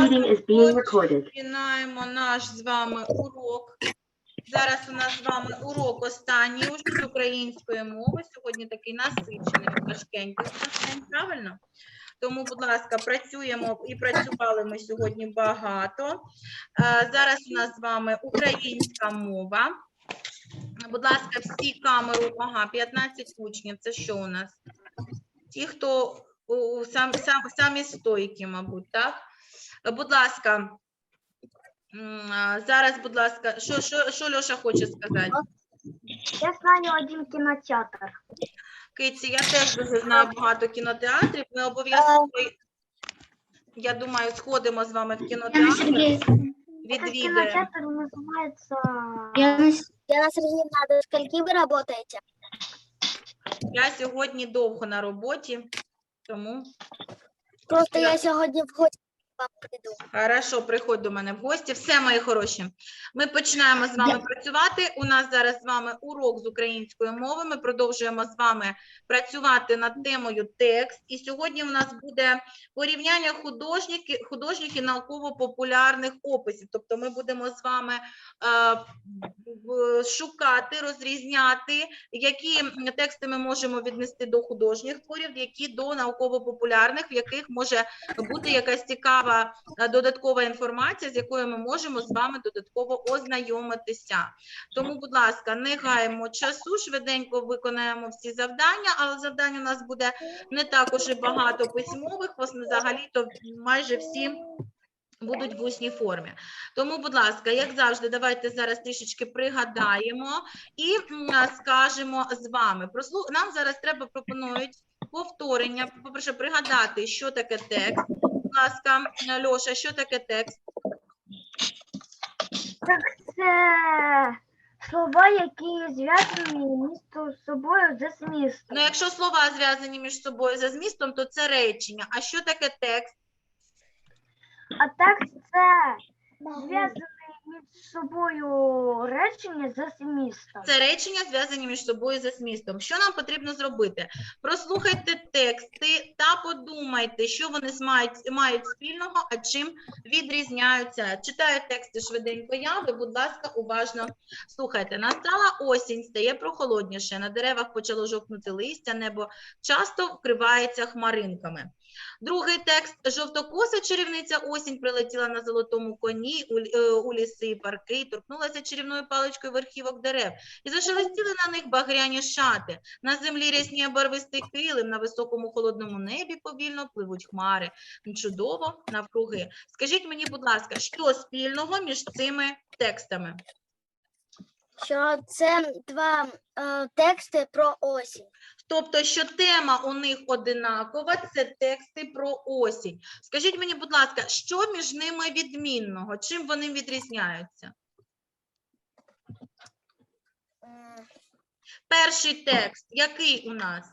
meeting is being recorded. Починаємо наш з вами урок. Зараз у нас з вами урок останній уже з української мови. Сьогодні такий насичений, важкенький день, правильно? Тому, будь ласка, працюємо і працювали ми сьогодні багато. Е, Зараз у нас з вами українська мова. Будь ласка, всі камери, ага, 15 учнів. Це що у нас? Ті, хто у, сам, сам, самі стойкі, мабуть, так? Е, Будь ласка, зараз, будь ласка, що, що, що Льоша хоче сказати? Я знаю один кінотеатр. Киці, я теж дуже знаю багато кінотеатрів. Ми обов'язково, я думаю, сходимо з вами в кінотеатр, відвідаємо. кінотеатр називається... Яна, Яна Сергеевна, до скольки вы работаете? Я сьогодні довго на роботі, тому Просто Я- я сьогодні в гості прийду. Хорошо, приходь до мене в гості. Все, мої хороші. Ми починаємо з вами працювати. У нас зараз з вами урок з української мови. Ми продовжуємо з вами працювати над темою текст. І сьогодні у нас буде порівняння художників, художніх і науково-популярних описів. Тобто ми будемо з вами е, шукати, розрізняти, які тексти ми можемо віднести до художніх творів, які до науково-популярних, в яких може бути якась цікава е, додаткова інформація, з якою ми можемо з вами додатково ознайомитися. Тому, будь ласка, не гаємо часу, швиденько виконаємо всі завдання, але завдань у нас буде не також і багато письмових, взагалі-то майже всі. Будуть в усній формі. Тому, будь ласка, як завжди, давайте зараз трішечки пригадаємо і скажемо з вами. Нам зараз треба пропонують повторення. По-перше, пригадати, що таке текст. Будь ласка, Льоша, що таке текст? Так це слова, які зв'язані між собою за змістом. Ну, якщо слова зв'язані між собою за змістом, то це речення. А що таке текст? А текст це зв'язані між собою речення за змістом. Це речення зв'язані між собою за змістом. Що нам потрібно зробити? Прослухайте тексти та подумайте, що вони мають, мають спільного, а чим відрізняються. Читаю тексти швиденько я, ви, будь ласка, уважно слухайте. Настала осінь, стає прохолодніше, на деревах почало жовкнути листя, небо часто вкривається хмаринками. Другий текст жовтокоса чарівниця осінь прилетіла на золотому коні у, е, ліси і парки, торкнулася чарівною паличкою верхівок дерев і зашелестіли на них багряні шати. На землі рясніє барвистий килим, на високому холодному небі повільно пливуть хмари. Чудово навкруги. Скажіть мені, будь ласка, що спільного між цими текстами? Що це два е, тексти про осінь. Тобто, що тема у них одинакова, це тексти про осінь. Скажіть мені, будь ласка, що між ними відмінного? Чим вони відрізняються? Перший текст, який у нас?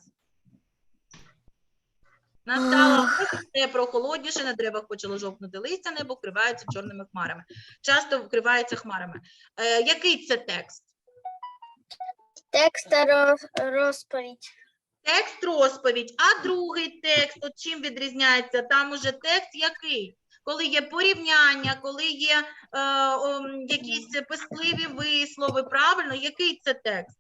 Настала осінь, стає прохолодніше, на деревах почало жовкнути листя, небо вкривається чорними хмарами. Часто вкривається хмарами. Е, який це текст? Текст та розповідь. Текст розповідь, а другий текст, от чим відрізняється? Там уже текст який? Коли є порівняння, коли є е, ом, якісь писливі вислови, правильно? Який це текст?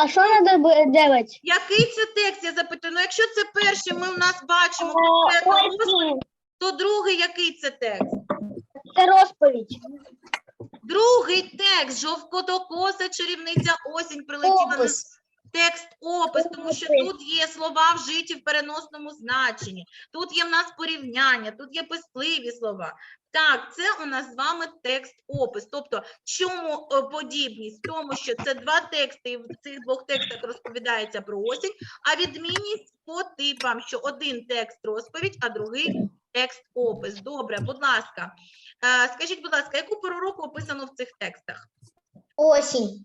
А що треба робити? Який це текст? Я запитую. Ну, якщо це перший, ми в нас бачимо конкретно розповідь, то другий який це текст? Це розповідь. Другий текст жовкотокоса чарівниця осінь прилетіла на Опис. текст опис, тому що Опис. тут є слова вжиті в переносному значенні, тут є в нас порівняння, тут є писливі слова. Так, це у нас з вами текст опис. Тобто, чому е, подібність? В тому, що це два тексти, і в цих двох текстах розповідається про осінь, а відмінність по типам, що один текст розповідь, а другий текст опис. Добре, будь ласка. Е, Скажіть, будь ласка, яку пору року описано в цих текстах? Осінь.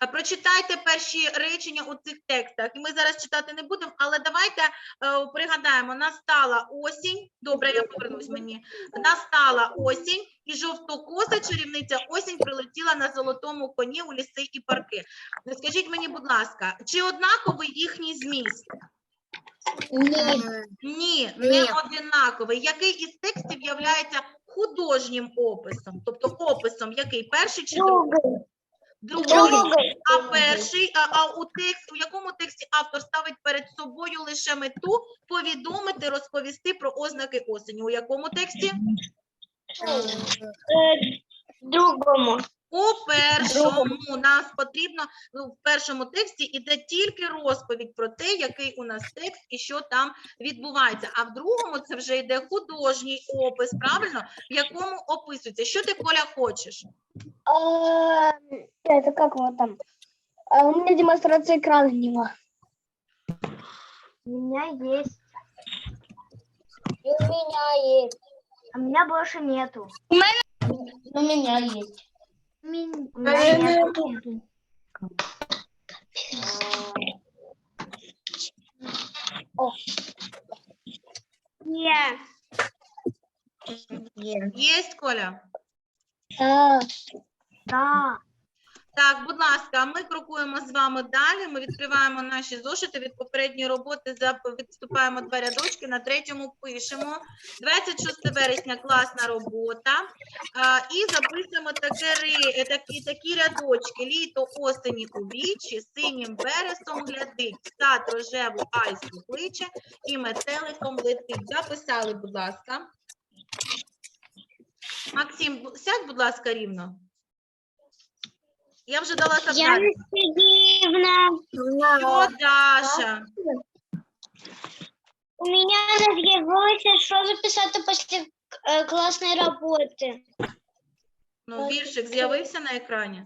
А Прочитайте перші речення у цих текстах. І ми зараз читати не будемо, але давайте е, пригадаємо: настала осінь. Добре, я повернусь мені. Настала осінь, і жовтокоса чарівниця осінь прилетіла на золотому коні у ліси і парки. Скажіть мені, будь ласка, чи однаковий їхній зміст? Ні. Ні, Ні. не одинаковий. Який із текстів являється художнім описом? Тобто описом, який перший чи другий? Другий. А перший, а, а у текст, у якому тексті автор ставить перед собою лише мету повідомити, розповісти про ознаки осені? У якому тексті? Другому. У першому нас потрібно ну, в першому тексті іде тільки розповідь про те, який у нас текст і що там відбувається. А в другому це вже йде художній опис, правильно, в якому описується. Що ти Коля хочеш? Это как вот там? У меня демонстрация экрана не У меня есть, И у меня есть. а у меня больше нету. У меня есть. Мин- У меня нету. Нет. Коля? А, Да. Так, будь ласка, ми крокуємо з вами далі. Ми відкриваємо наші зошити від попередньої роботи. Відступаємо два рядочки. На третьому пишемо 26 вересня. Класна робота. І записуємо е, такі, такі рядочки. Літо осені у вічі, синім вересом глядить, сад рожеву айсу кличе і метеликом летить. Записали, будь ласка. Максим, сядь, будь ласка, рівно. Я вже дала завдання. Сергеевна. Що, Даша? У меня не з'явилося, що записати після е, класної роботи. Ну, віршик з'явився на екрані.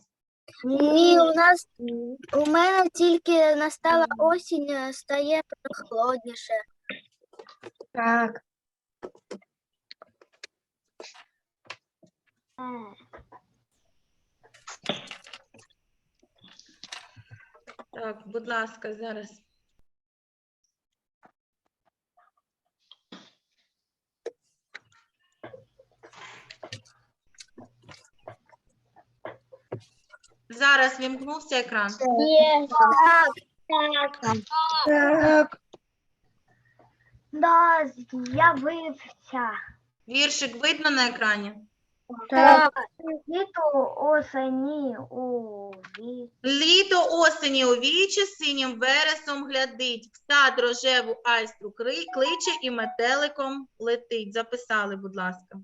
Ні, у нас у мене тільки настала осінь, е, стає прохолодніше. так. Так, будь ласка, зараз. Зараз вімкнувся екран. Є. Так. Так. Да, з'явився. Віршик видно на екрані? Так. Літо осені у Літо осені у вічі синім вересом глядить, в сад рожеву айстру кличе і метеликом летить. Записали, будь ласка.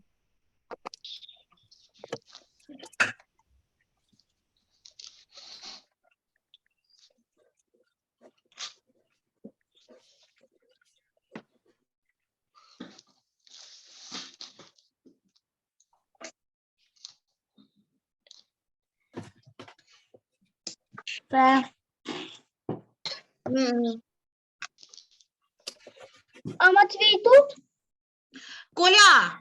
Так. А Матвей тут? Коля!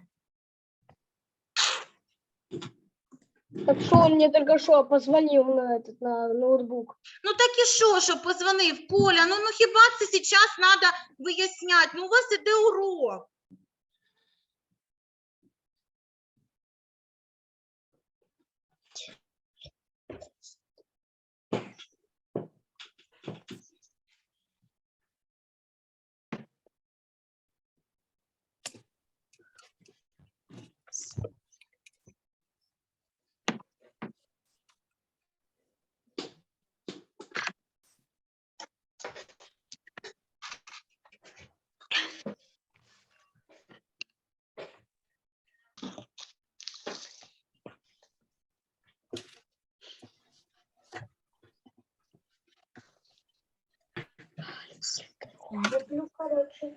Так что он мне только что позвонил на этот на ноутбук. Ну так і що, що позвонив Коля? Ну, ну хіба це зараз треба виясняти? Ну, у вас іде урок. Ну, короче,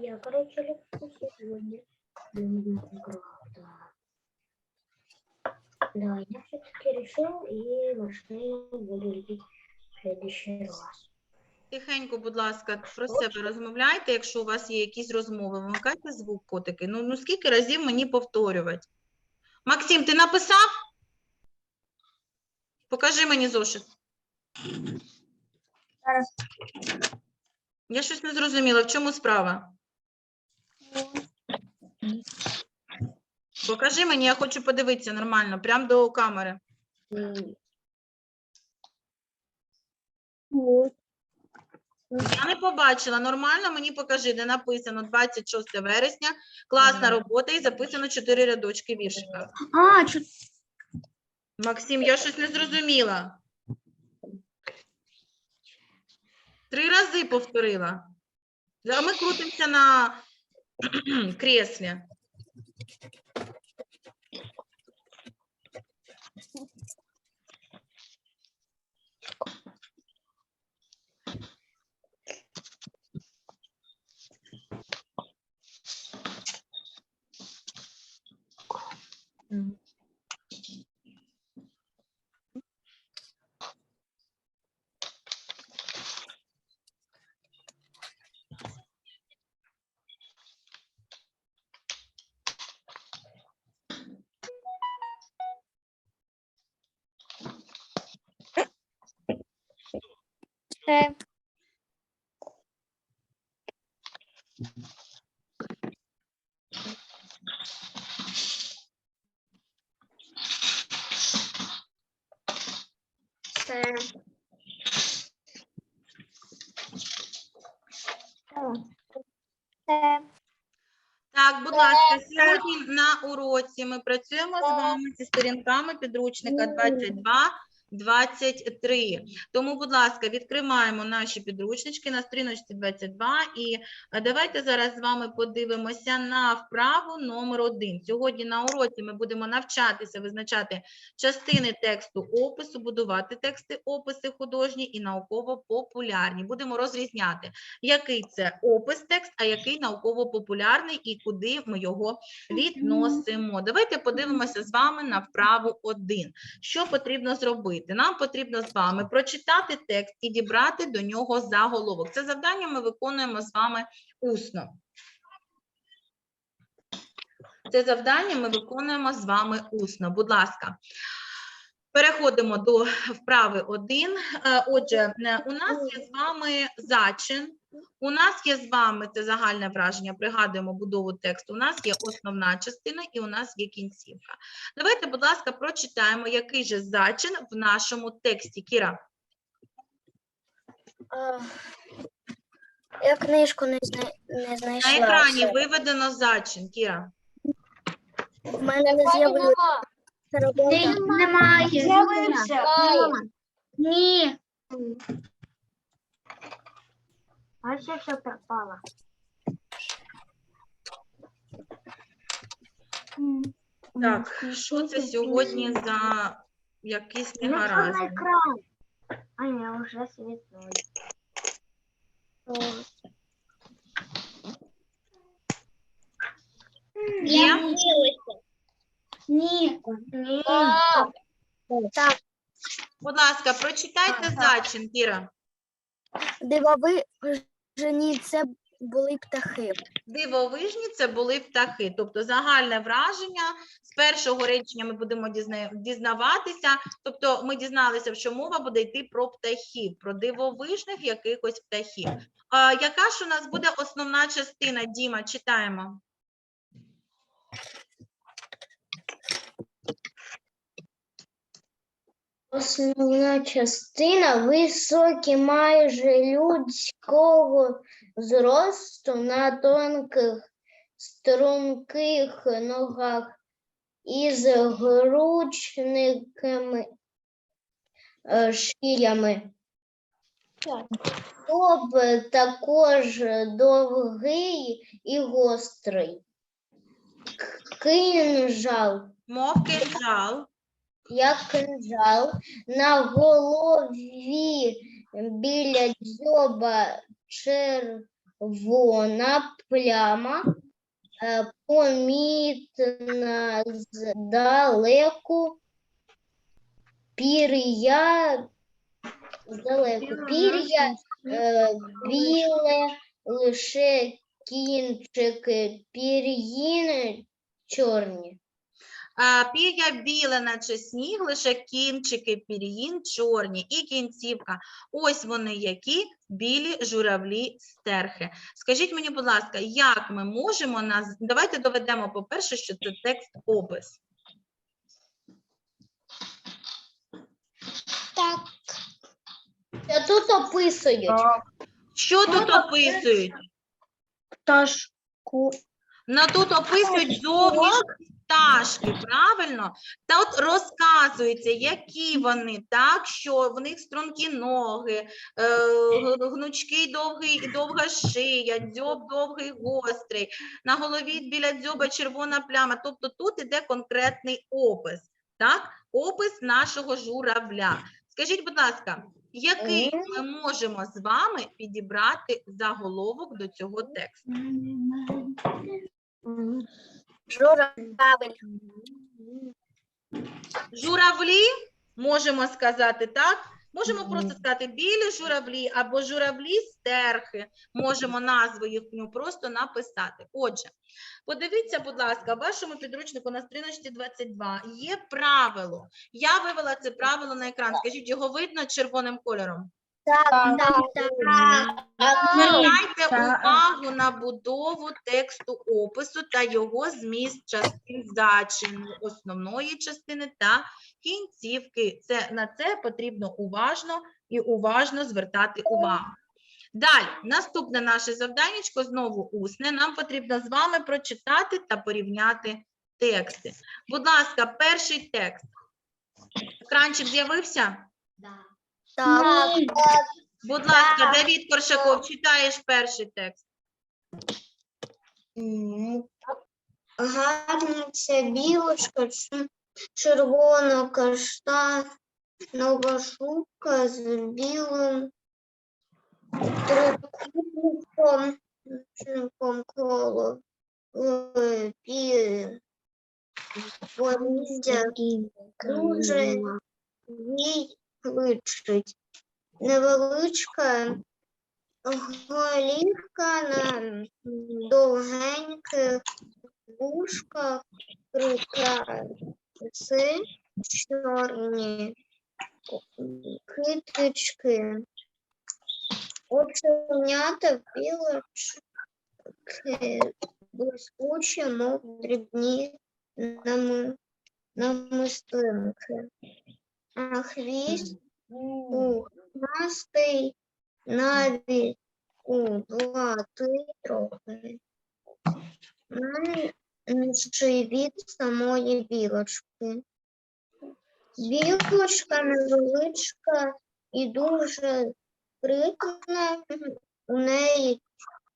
я, короче, люблю сегодня. Правда. Да, я все-таки решил и машину буду любить в следующий раз. Тихенько, будь ласка, про себе розмовляйте, якщо у вас є якісь розмови. Вимикайте звук, котики. Ну, ну скільки разів мені повторювати? Максим, ти написав? Покажи мені зошит. Зараз. Я щось не зрозуміла. В чому справа? Покажи мені, я хочу подивитися нормально, прямо до камери. Я не побачила. Нормально мені покажи, де написано 26 вересня, класна робота і записано 4 рядочки віршика. А, чу... Максим, я щось не зрозуміла. Три рази повторила. А ми крутимося на креслі. Це... Так, будь ласка, сьогодні на уроці ми працюємо з вами зі сторінками підручника 22. 23. Тому, будь ласка, відкриваємо наші підручнички на сторіночці 22 і е, давайте зараз з вами подивимося на вправу номер 1. Сьогодні на уроці ми будемо навчатися визначати частини тексту опису, будувати тексти описи художні і науково-популярні. Будемо розрізняти, який це опис текст, а який науково-популярний і куди ми його відносимо. Давайте подивимося з вами на вправу 1. Що потрібно зробити? Нам потрібно з вами прочитати текст і дібрати до нього заголовок. Це завдання ми виконуємо з вами усно. Це завдання ми виконуємо з вами усно. Будь ласка. Переходимо до вправи 1. Е, Отже, е, у нас є з вами зачин. У нас є з вами це загальне враження. Пригадуємо будову тексту. У нас є основна частина і у нас є кінцівка. Давайте, будь ласка, прочитаємо, який же зачин в нашому тексті. Кіра, А, Я книжку не, зна... не на екрані Все. виведено зачин. Кіра. В мене не з'явилася робота. Немає. З'явився. Ні. А ще все пропало. Так, що це сьогодні за якісь Я на негаразди? екран. А я вже. Є? Ні. Ні. Так, Будь ласка, прочитайте зачин, Кіра. Дивовижні це були птахи. Дивовижні це були птахи. Тобто загальне враження з першого речення ми будемо дізна- дізнаватися. Тобто ми дізналися, що мова буде йти про птахів, про дивовижних якихось птахів. А, яка ж у нас буде основна частина? Діма, читаємо. Основна частина високі майже людського зросту на тонких струнких ногах із гручниками е, шиями. Топ також довгий і гострий. Кинжал Мов кинжал. як кинжал, на голові біля дзьоба червона пляма, е, помітна здалеку, пір'я, здалеку, пір'я е, біле, лише кінчики пір'їни чорні. Пір'я біле, наче сніг, лише кінчики пір'їн чорні і кінцівка. Ось вони які білі журавлі стерхи. Скажіть мені, будь ласка, як ми можемо наз... Давайте доведемо, по-перше, що це текст опис. Так. А тут описують. Що тут описують? Пташку. На тут описують зовнішні пташки, правильно? Та от розказується, які вони, так, що в них стрункі ноги, е, гнучкий довгий і довга шия, дзьоб довгий гострий, на голові біля дзьоба червона пляма. Тобто тут іде конкретний опис, так? Опис нашого журавля. Скажіть, будь ласка, який ми можемо з вами підібрати заголовок до цього тексту? Журавель. Журавлі, можемо сказати так. Можемо просто сказати білі журавлі або журавлі стерхи. Можемо назву їхню просто написати. Отже, подивіться, будь ласка, в вашому підручнику на сторіночці 22 є правило. Я вивела це правило на екран. Скажіть, його видно червоним кольором? Так, так, так. Звертайте увагу на будову тексту опису та його зміст частин зачин, основної частини та кінцівки. Це, на це потрібно уважно і уважно звертати увагу. Далі, наступне наше завданнячко знову усне. Нам потрібно з вами прочитати та порівняти тексти. Будь ласка, перший текст. Екранчик з'явився? Так. Будь ласка, Давід Коршаков, читаєш перший текст. Гарна ця білочка, червона каштанова шубка з білим трикутником коло е, дуже їй личить. Невеличка голівка на довгеньких вушках, прикраси чорні китички, оченята білочки, блискучі, мов дрібні нами- намистинки. Хвіст пухнастий, навіть кудлатий трохи. Менший від самої білочки. Білочка невеличка і дуже спритна, у неї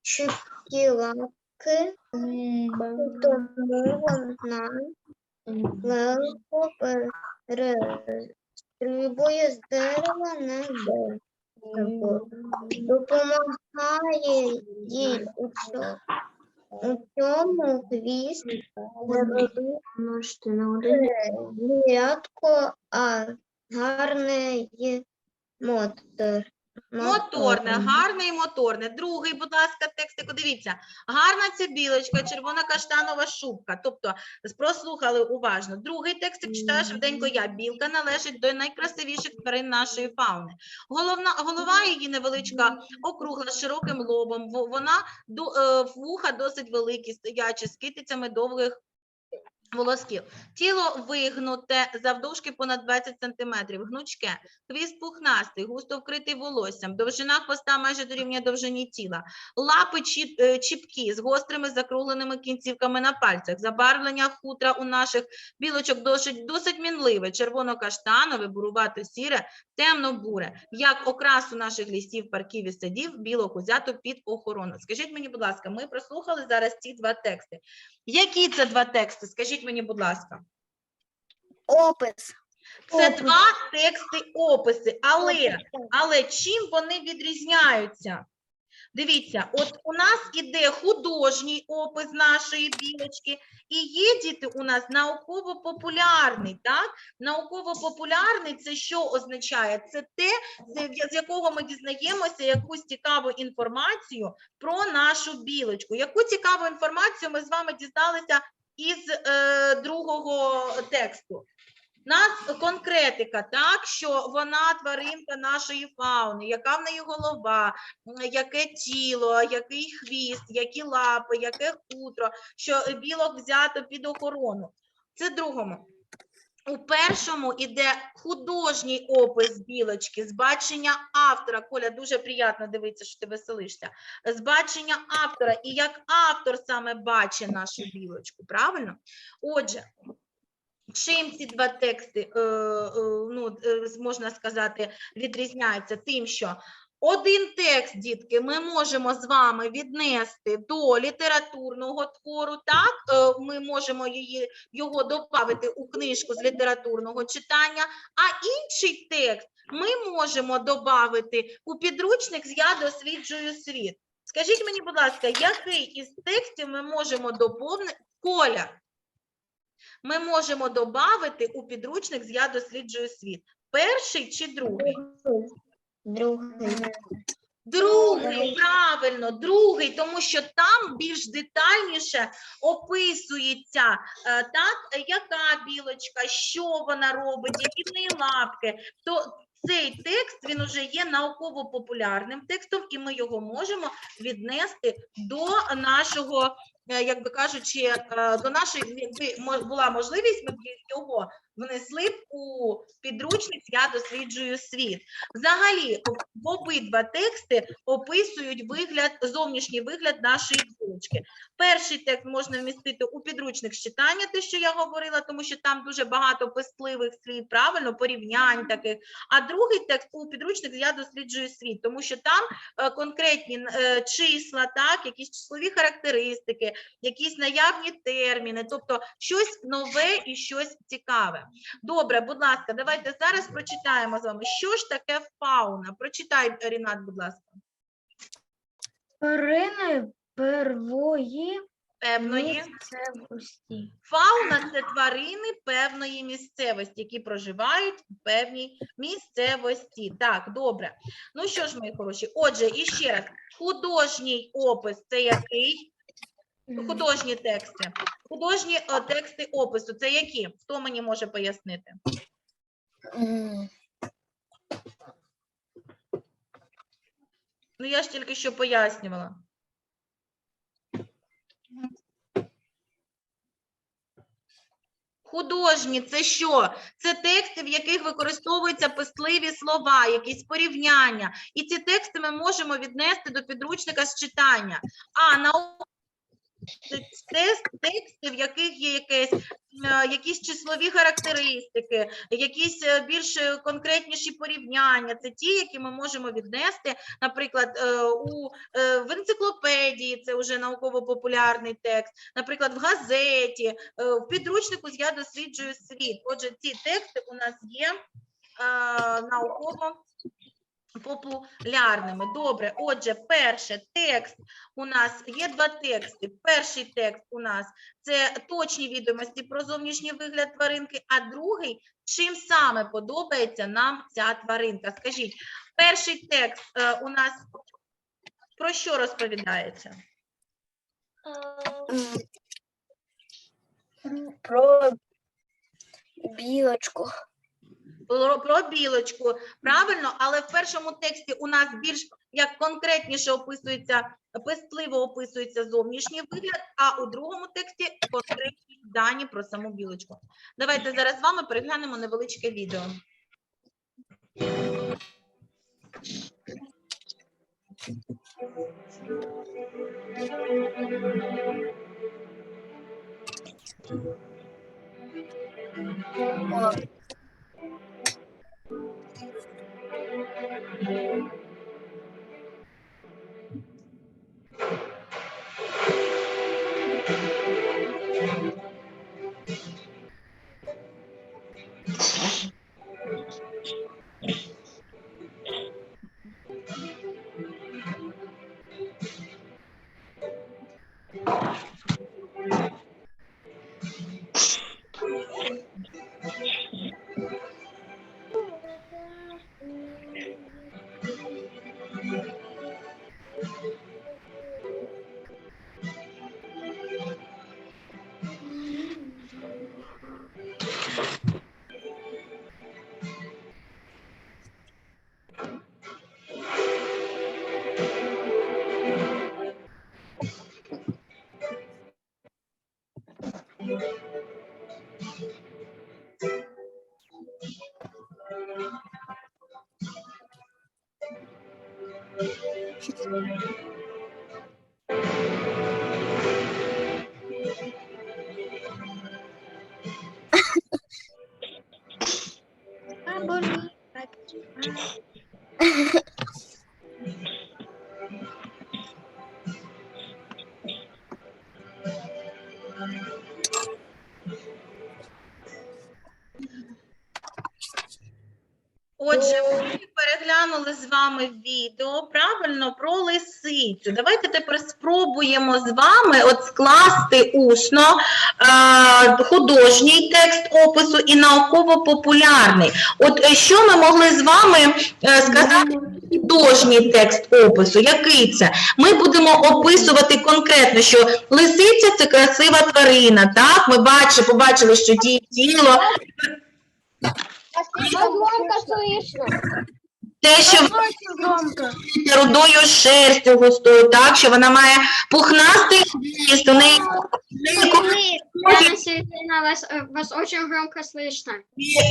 чіпкі лапки, тому вона легко перестрибує з дерева на дерево. Допомагає їй у цьому, у цьому хвіст рядко, а гарний мотор. Моторне, гарне і моторне. Другий, будь ласка, текстику, дивіться. Гарна ця білочка, червона каштанова шубка. Тобто, прослухали уважно. Другий текстик читаю швиденько я. Білка належить до найкрасивіших тварин нашої фауни. Головна, голова її невеличка, округла, з широким лобом. Вона ду- е, вуха досить великі, стоячі, з китицями довгих волосків. Тіло вигнуте завдовжки понад 20 см, гнучке, хвіст пухнастий, густо вкритий волоссям, довжина хвоста майже дорівнює довжині тіла, лапи е, чіпкі з гострими закругленими кінцівками на пальцях, забарвлення хутра у наших білочок досить, досить мінливе, червоно-каштанове, бурувато-сіре, темно-буре, як окрасу наших лісів, парків і садів, білок узято під охорону. Скажіть мені, будь ласка, ми прослухали зараз ці два тексти. Які це два тексти? Скажіть мені, будь ласка. Опис. Це два тексти описи, але, але чим вони відрізняються? Дивіться, от у нас іде художній опис нашої білочки, і є діти у нас науково-популярний. Так? Науково-популярний це що означає? Це те, з- якого ми дізнаємося якусь цікаву інформацію про нашу білочку. Яку цікаву інформацію ми з вами дізналися із е, другого тексту. Нас конкретика, так, що вона тваринка нашої фауни, яка в неї голова, яке тіло, який хвіст, які лапи, яке хутро, що білок взято під охорону. Це другому. У першому іде художній опис білочки, з бачення автора. Коля, дуже приємно дивитися, що ти веселишся. З бачення автора, і як автор саме бачить нашу білочку, правильно? Отже, чим ці два тексти, е, е, ну, е, можна сказати, відрізняються? Тим, що один текст, дітки, ми можемо з вами віднести до літературного твору, так? Ми можемо її, його додати у книжку з літературного читання, а інший текст ми можемо додати у підручник «Я досліджую світ». Скажіть мені, будь ласка, який із текстів ми можемо доповнити? Коля, ми можемо додати у підручник з «Я досліджую світ». Перший чи другий? Другий. Другий, правильно, другий, тому що там більш детальніше описується е, так, яка білочка, що вона робить, які в неї лапки. То цей текст він уже є науково-популярним текстом, і ми його можемо віднести до нашого, як би кажучи, е, до нашої була можливість, ми б його внесли б у підручник Я досліджую світ. Взагалі, обидва тексти описують вигляд, зовнішній вигляд нашої білочки. Перший текст можна вмістити у підручник читання, те, що я говорила, тому що там дуже багато пестливих слів, правильно, порівнянь таких. А другий текст у підручник Я досліджую світ, тому що там е, конкретні е, числа, так, якісь числові характеристики, якісь наявні терміни, тобто щось нове і щось цікаве. Добре, будь ласка, давайте зараз прочитаємо з вами, що ж таке фауна. Прочитай, Рінат, будь ласка. Тварини первої Певної. місцевості. Фауна це тварини певної місцевості, які проживають в певній місцевості. Так, добре. Ну що ж, мої хороші, отже, і ще раз, художній опис це який? Художні тексти. Художні е, тексти опису це які? Хто мені може пояснити? Ну, я ж тільки що пояснювала. Художні це що? Це тексти, в яких використовуються писливі слова, якісь порівняння. І ці тексти ми можемо віднести до підручника з читання. А наукові це текст- тексти, в яких є якесь, е, якісь числові характеристики, якісь е, більш е, конкретніші порівняння. Це ті, які ми можемо віднести, наприклад, у, в енциклопедії, це вже науково-популярний текст, наприклад, в газеті, в підручнику Я досліджую світ. Отже, ці тексти у нас є науково. Популярними. Добре, отже, перше текст у нас є два тексти. Перший текст у нас це точні відомості про зовнішній вигляд тваринки, а другий чим саме подобається нам ця тваринка. Скажіть, перший текст е, у нас про що розповідається? Про білочку. Про, про білочку, правильно, але в першому тексті у нас більш як конкретніше описується, пестливо описується зовнішній вигляд, а у другому тексті конкретні дані про саму білочку. Давайте зараз з вами переглянемо невеличке відео. О, Отже, ми переглянули з вами відео правильно про лисицю. Давайте тепер спробуємо з вами от скласти усно е, художній текст опису і науково-популярний. От е, що ми могли з вами е, сказати художній текст опису? Який це? Ми будемо описувати конкретно, що лисиця це красива тварина. Так, ми бачимо, побачили, що діє тіло, А слишком громко слышно. те, що Громко. рудою шерстю густою, так, що вона має пухнастий хвіст, у неї, у неї Яна Сергеевна, вас, э, вас очень громко слышно.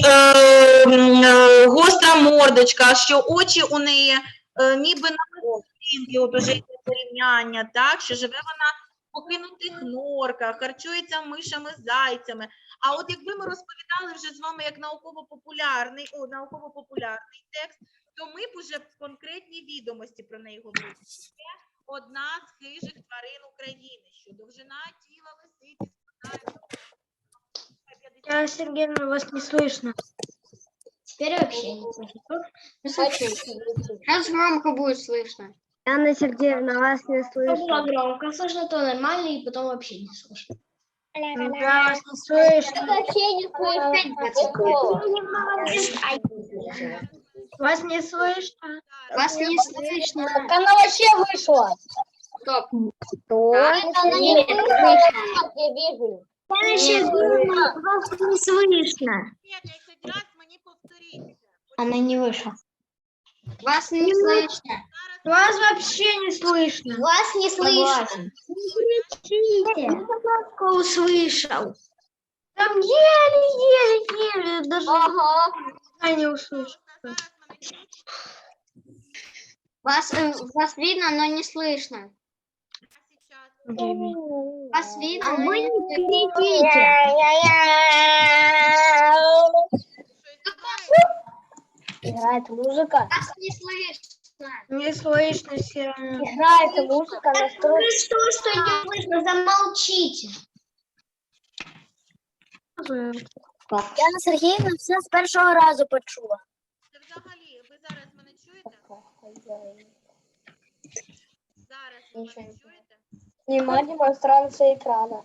е, м, е, гостра мордочка, що очі у неї е, ніби на картинці, от уже йде порівняння, так, що живе вона в покинутих норках, харчується мишами, зайцями. А от якби ми розповідали вже з вами як науково-популярний, о, науково-популярний текст, то ми б уже конкретні відомості про неї говорили. Це одна з хижих тварин України, що довжина тіла лисиці складає Яна Сергеевна, вас не слышно. Теперь вообще не слышно. Сейчас громко будет слышно. Анна Сергеевна, вас не То было слышно. громко слышно, то нормально, и потом вообще не слышно. Да, не слышно. Не слышно. Вас не слышно. Вас не слышно. Она вообще вышла. Стоп. Кто? Она не слышно. Я вижу. Я ще думала, просто не слышно. Она не вышла. Вас не слышно. Вас вообще не слышно. Вас не слышно. Я только услышал. Там еле-еле-еле, даже Ага. я не услышал. Вас, э, вас видно, но не слышно. Вас видно, А но не не кричите. Играет музыка. Вас не слышно. Не слышно все равно. Играет музыка, настрой. Что, что не слышно? Замолчите. Яна Сергіївна все з першого разу почула. Це взагалі, ви зараз мене чуєте? Зараз ви мене чуєте? Снимать демонстрация экрана.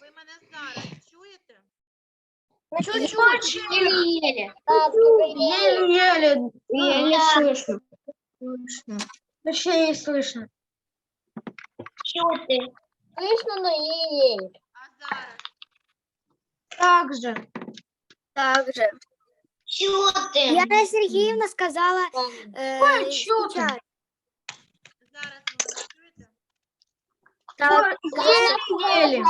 Ви мене зараз чуєте? Чуть-чуть. Еле-еле. Так, Еле-еле. Еле слышно. Слышно. Вообще не слышно. Чего ты? слышно, но еле-еле. А зараз? Так же. Так же. Чего ты? Яна Сергіївна сказала, е, Ой, чого ти? спочатку. Зараз ви мене чуєте? Так, Еле-еле.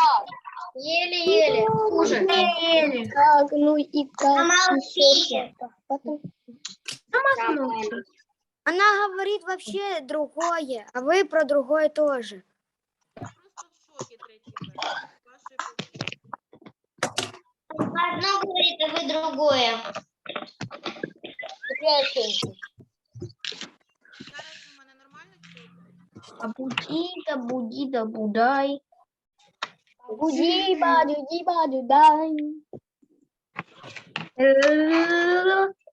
Еле-еле. Хуже. Еле-еле. Так, ну и как Замолчите. Потом. Она говорит вообще другое, а вы про другое тоже. Я просто в шокі третій раз. Вашої поведінки. Одно говорит, а вы другое. Теперь оценки. Зараз ви мене нормально чуєте? А буди да буди да будай. Gujiba, Gujiba, Dudai.